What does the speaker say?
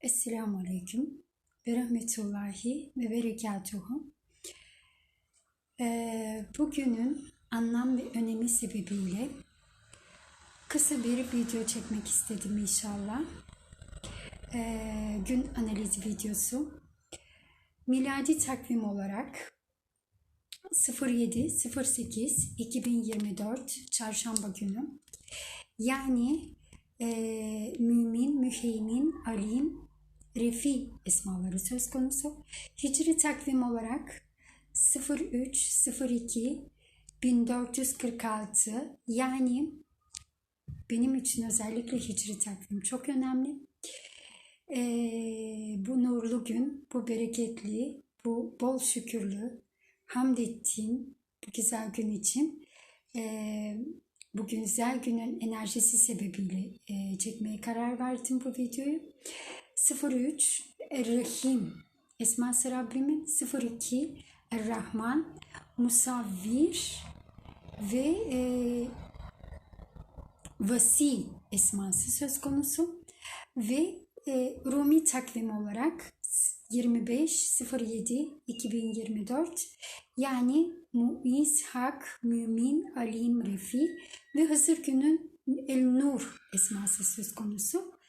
Esselamu Aleyküm ve Rahmetullahi ve Berekatuhu. Ee, bugünün anlam ve önemi sebebiyle kısa bir video çekmek istedim inşallah. Ee, gün analiz videosu. Miladi takvim olarak 07.08.2024 Çarşamba günü. Yani e, mümin, müheymin, alim, refi esmaları söz konusu. Hicri takvim olarak 0302 1446 yani benim için özellikle hicri takvim çok önemli. E, bu nurlu gün, bu bereketli, bu bol şükürlü, hamd ettiğim bu güzel gün için e, bu güzel günün enerjisi sebebiyle e, çekmeye karar verdim bu videoyu. 03 Er-Rahim. Esması Rabbimin 02 Er-Rahman. Musavvir ve e, Vasi esması söz konusu ve e, Rumi takvim olarak 25.07.2024 yani Muiz Hak, Mümin, Alim, Refi ve Hızır günün El Nur esması söz konusu.